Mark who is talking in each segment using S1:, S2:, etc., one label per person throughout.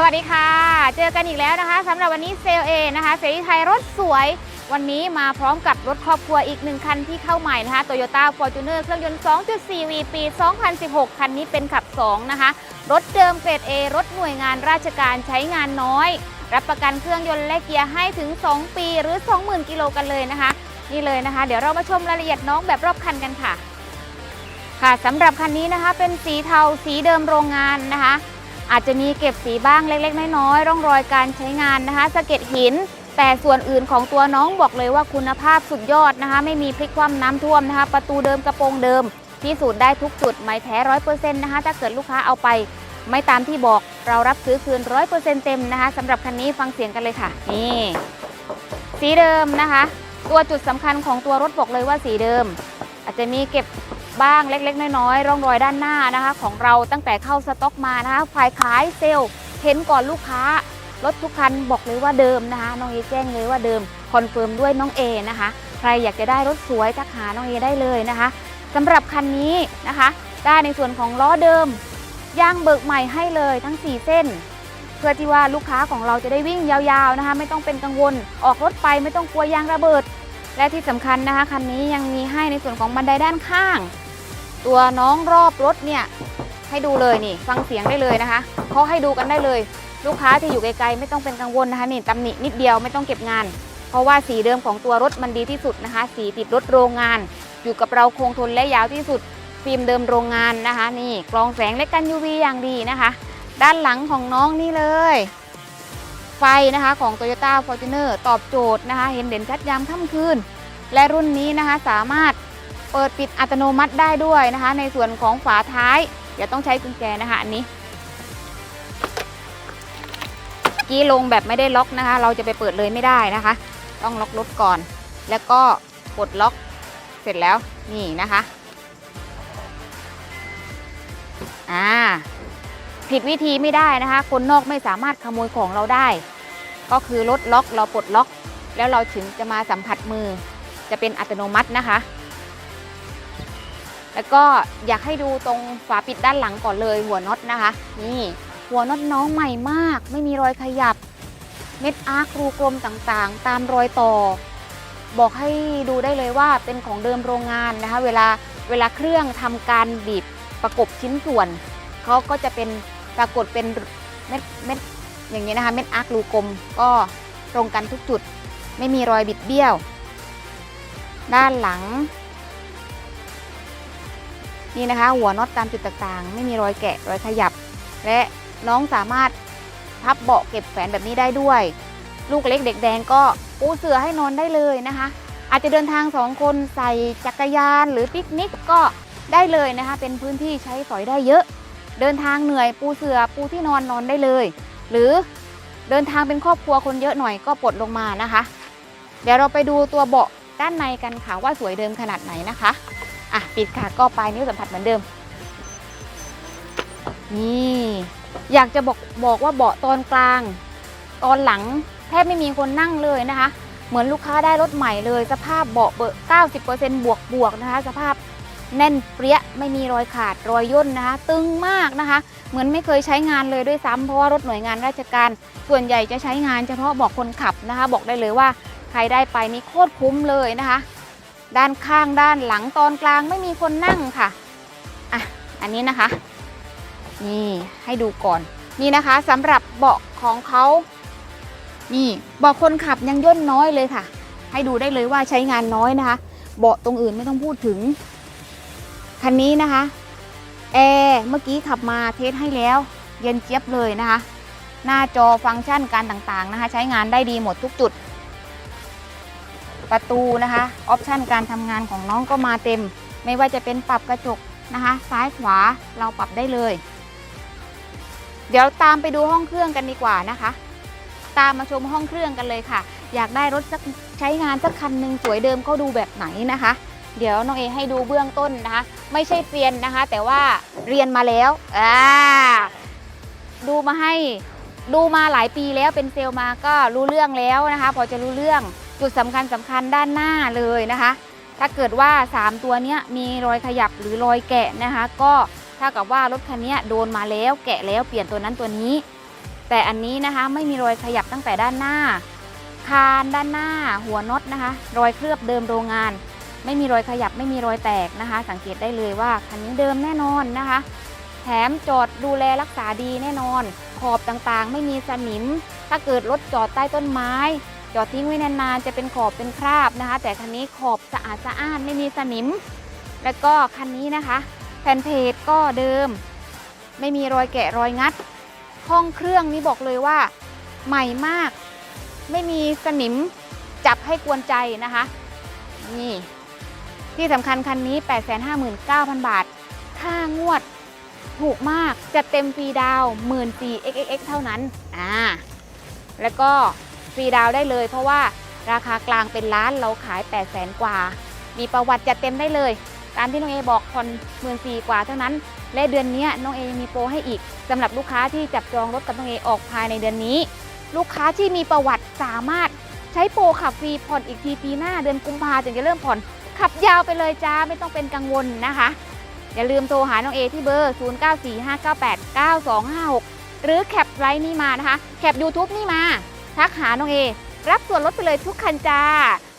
S1: สวัสดีค่ะ เจอกันอีกแล้วนะคะสำหรับวันนี้เซลเอนะคะเสรีไทยรถสวย วันนี้มาพร้อมกับรถครอบครัวอีกหนึ่งคันที่เข้าใหม่นะคะ Toyota Fortuner เครื่องยนต์ 2.4V ปี 2016 คันนี้เป็นขับ 2 นะคะ รถเดิมเกรด A รถหน่วยงานราชการใช้งานน้อย รับประกันเครื่องยนต์และเกียร์ให้ถึง 2 ปีหรือ 20,000 กิโลกันเลยนะคะ นี่เลยนะคะ เดี๋ยวเรามาชมรายละเอียดน้องแบบรอบคันกันค่ะ ค่ะสำหรับคันนี้นะคะเป็นสีเทาสีเดิมโรงงานนะคะ อาจจะมีเก็บสีบ้างเล็ก ๆ น้อยๆร่องรอยการใช้งานนะคะสะเก็ดหิน แต่ส่วนอื่นของตัวน้องบอกเลยว่าคุณภาพสุดยอดนะคะ ไม่มีพลิกคว่ำน้ำท่วมนะคะ ประตูเดิมกระโปรงเดิมพิสูจน์ได้ทุกจุดไม้แท้ร้อยเปอร์เซ็นต์นะคะถ้าเกิดลูกค้าเอาไป ไม่ตามที่บอกเรารับซื้อคืนร้อยเปอร์เซ็นต์เต็มนะคะสำหรับคันนี้ฟังเสียงกันเลยค่ะนี่สีเดิมนะคะ ตัวจุดสำคัญของตัวรถบอกเลยว่าสีเดิม อาจจะมีเก็บ บ้างเล็ก ๆ น้อยๆร่องรอยด้านหน้านะคะ ของเราตั้งแต่เข้าสต็อกมานะคะฝ่ายขายเซลล์เห็นก่อนลูกค้ารถทุกคันบอกเลยว่าเดิมนะคะน้องเอแจ้งเลยว่าเดิมคอนเฟิร์มด้วยน้องเอนะคะ ใครอยากจะได้รถสวยทักหาน้องเอได้เลยนะคะสำหรับคันนี้นะคะ ได้ในส่วนของล้อเดิมยางเบิกใหม่ให้เลยทั้ง 4 เส้น เพื่อที่ว่าลูกค้าของเราจะได้วิ่งยาวๆนะคะ ไม่ต้องเป็นกังวลออกรถไปไม่ต้องกลัวยางระเบิด และที่สำคัญนะคะคันนี้ยังมีให้ในส่วนของบันไดด้านข้าง ตัวน้องรอบรถเนี่ยให้ดูเลยนี่ฟังเสียงได้เลยนะคะเขาให้ดูกันได้เลย ลูกค้าที่อยู่ไกลๆไม่ต้องเป็นกังวลนะคะนี่ตำหนินิดเดียวไม่ต้องเก็บงาน เพราะว่าสีเดิมของตัวรถมันดีที่สุดนะคะ สีติดรถโรงงาน อยู่กับเราคงทนและยาวที่สุด ฟิล์มเดิมโรงงานนะคะ นี่กรองแสงและกัน UV อย่างดีนะคะ ด้านหลังของน้องนี่เลย ไฟนะคะของ Toyota Fortuner ตอบโจทย์นะคะ เห็นเด่นชัดยามค่ำคืน และรุ่นนี้นะคะสามารถ เปิดปิดอัตโนมัติได้ด้วยนะคะ ในส่วนของฝาท้าย เดี๋ยวต้องใช้กุญแจนะคะอันนี้กี้ลงแบบไม่ได้ล็อกนะคะ เราจะไปเปิดเลยไม่ได้นะคะ ต้องล็อกรถก่อน แล้วก็กดล็อกเสร็จแล้วนี่นะคะอ่าผิดวิธีไม่ได้นะคะ คนนอกไม่สามารถขโมยของเราได้ ก็คือรถล็อกเราปลดล็อก แล้วเราถึงจะมาสัมผัสมือจะเป็นอัตโนมัตินะคะ แล้วก็อยากให้ดูตรงฝาปิดด้านหลังก่อนเลยหัวน็อตนะคะ นี่หัวน็อตน้องใหม่มาก ไม่มีรอยขยับ เม็ดอาร์ครูกลมต่างๆ ตามรอยต่อ บอกให้ดูได้เลยว่าเป็นของเดิมโรงงานนะคะ เวลาเวลาเครื่องทำการบีบประกบชิ้นส่วนเขาก็จะเป็นปรากฏเป็นเม็ดเม็ดอย่างนี้นะคะเม็ดอาร์ครูกลมก็ตรงกันทุกจุด ไม่มีรอยบิดเบี้ยว ด้านหลัง นี่นะคะ หัวน็อตตามจุดต่างๆ ไม่มีรอยแกะรอยขยับ และน้องสามารถพับเบาะเก็บแฝนแบบนี้ได้ด้วย ลูกเล็กเด็กแดงก็ปูเสือให้นอนได้เลยนะคะ อาจจะเดินทางสองคนใส่จักรยานหรือปิกนิกก็ได้เลยนะคะ เป็นพื้นที่ใช้สอยได้เยอะ เดินทางเหนื่อยปูเสือปูที่นอนนอนได้เลย หรือเดินทางเป็นครอบครัวคนเยอะหน่อยก็ปลดลงมานะคะ เดี๋ยวเราไปดูตัวเบาะด้านในกันค่ะว่าสวยเดิมขนาดไหนนะคะ อะปิดค่ะก็ปลายนิ้วสัมผัสเหมือนเดิม นี่อยากจะบอกบอกว่าเบาะตอนกลาง ตอนหลังแทบไม่มีคนนั่งเลยนะคะ เหมือนลูกค้าได้รถใหม่เลย สภาพเบาะเบอร์90%บวกบวกนะคะ สภาพแน่นเปรี้ยไม่มีรอยขาดรอยย่นนะคะ ตึงมากนะคะ เหมือนไม่เคยใช้งานเลยด้วยซ้ำเพราะว่ารถหน่วยงานราชการ ส่วนใหญ่จะใช้งานเฉพาะเบอกคนขับนะคะ บอกได้เลยว่าใครได้ไปนี่โคตรคุ้มเลยนะคะ ด้านข้างด้านหลังตอนกลางไม่มีคนนั่งค่ะอะอันนี้นะคะ นี่ให้ดูก่อนนี่นะคะสำหรับเบาะของเขานี่เบาะคนขับยังย่นน้อยเลยค่ะ ให้ดูได้เลยว่าใช้งานน้อยนะคะ เบาะตรงอื่นไม่ต้องพูดถึงคันนี้นะคะแอร์เมื่อกี้ขับมาเทสให้แล้ว เย็นเจี๊ยบเลยนะคะ หน้าจอฟังก์ชันการต่างๆนะคะ ใช้งานได้ดีหมดทุกจุด ประตูนะคะออปชันการทำงานของน้องก็มาเต็ม ไม่ว่าจะเป็นปรับกระจกนะคะ ซ้ายขวาเราปรับได้เลย เดี๋ยวตามไปดูห้องเครื่องกันดีกว่านะคะ ตามมาชมห้องเครื่องกันเลยค่ะ อยากได้รถสักใช้งานสักคันหนึ่งสวยเดิมเขาดูแบบไหนนะคะ เดี๋ยวน้องเอให้ดูเบื้องต้นนะคะ ไม่ใช่เซียนนะคะ แต่ว่าเรียนมาแล้วอ่าดูมาให้ดูมาหลายปีแล้วเป็นเซลมาก็รู้เรื่องแล้วนะคะ พอจะรู้เรื่อง จุดสำคัญสำคัญด้านหน้าเลยนะคะ ถ้าเกิดว่า 3 ตัวนี้มีรอยขยับหรือรอยแกะนะคะ ก็ถ้ากับว่ารถคันนี้โดนมาแล้วแกะแล้วเปลี่ยนตัวนั้นตัวนี้ แต่อันนี้นะคะไม่มีรอยขยับตั้งแต่ด้านหน้า คานด้านหน้า หัวน็อตนะคะ รอยเคลือบเดิมโรงงาน ไม่มีรอยขยับไม่มีรอยแตกนะคะ สังเกตได้เลยว่าคันนี้เดิมแน่นอนนะคะ แถมจอดดูแลรักษาดีแน่นอน ขอบต่างๆ ไม่มีสนิม ถ้าเกิดรถจอดใต้ต้นไม้ จอดทิ้งไว้นานๆจะเป็นขอบเป็นคราบนะคะ แต่คันนี้ขอบสะอาดสะอ้านไม่มีสนิม แล้วก็คันนี้นะคะ แผ่นเพจก็เดิม ไม่มีรอยแกะรอยงัดห้องเครื่องนี่บอกเลยว่าใหม่มาก ไม่มีสนิมจับให้กวนใจนะคะ นี่ ที่สำคัญคันนี้ 859,000 บาท ค่างวดถูกมากจะเต็มฟรีดาว 14 xxx เท่านั้น อ่า แล้วก็ รีดาวได้เลย เพราะว่าราคากลางเป็นล้านเราขาย 8 0 0 0 0 0กว่า มีประวัติจัดเต็มได้เลย ตามที่น้องเอบอกผ่อนหมื่นสี่กว่าเท่านั้น และเดือนนี้น้องเอมีโปรให้อีกสำหรับลูกค้าที่จับจองรถกับน้องเอออกภายในเดือนนี้ ลูกค้าที่มีประวัติสามารถใช้โปรขับฟรีผ่อนอีกทีปีหน้าเดือนกุมภาถึงจะเริ่มผ่อนขับยาวไปเลยจ้าไม่ต้องเป็นกังวลนะคะ อย่าลืมโทรหาน้องเอที่เบอร์ 0945989256 หรือแคปไลน์นี่มานะคะ แคป YouTube นี่มา ทักหาน้องเอ รับส่วนลดไปเลยทุกคันจ้า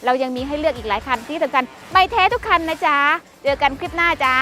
S1: เรายังมีให้เลือกอีกหลายคันที่สำคัญใบแท้ทุกคันนะจ๊ะ เจอกันคลิปหน้าจ้า